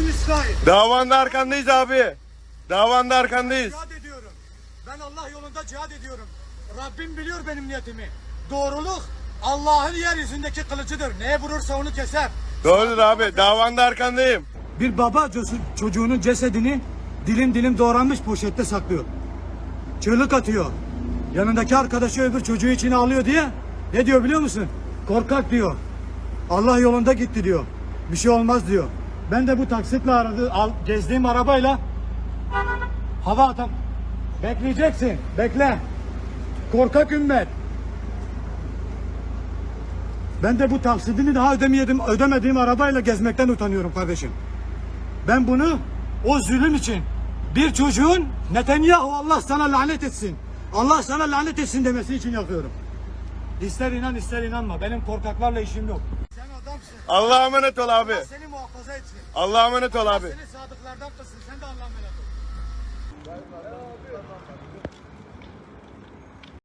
müstahil. Davanda arkandayız abi. Davanda arkandayız. Cihad ediyorum. Ben Allah yolunda cihad ediyorum. Rabbim biliyor benim niyetimi. Doğruluk Allah'ın yeryüzündeki kılıcıdır. Neye vurursa onu keser. Doğrudur abi. Davanda arkandayım. Bir baba çocuğu- çocuğunun cesedini dilim dilim doğranmış poşette saklıyor. Çığlık atıyor. Yanındaki arkadaşı öbür çocuğu içine alıyor diye ne diyor biliyor musun? Korkak diyor. Allah yolunda gitti diyor. Bir şey olmaz diyor. Ben de bu taksitle aradı, al, gezdiğim arabayla hava atam. Bekleyeceksin. Bekle. Korkak ümmet. Ben de bu taksidini daha ödemeyedim, ödemediğim arabayla gezmekten utanıyorum kardeşim. Ben bunu o zulüm için bir çocuğun Netanyahu Allah sana lanet etsin. Allah sana lanet etsin demesi için yapıyorum. İster inan ister inanma. Benim korkaklarla işim yok. Sen adamsın. Allah'a emanet ol abi. Allah muhafaza etsin. Allah'a emanet ol abi. Seni sadıklardan kılsın. Sen de Allah'a emanet ol.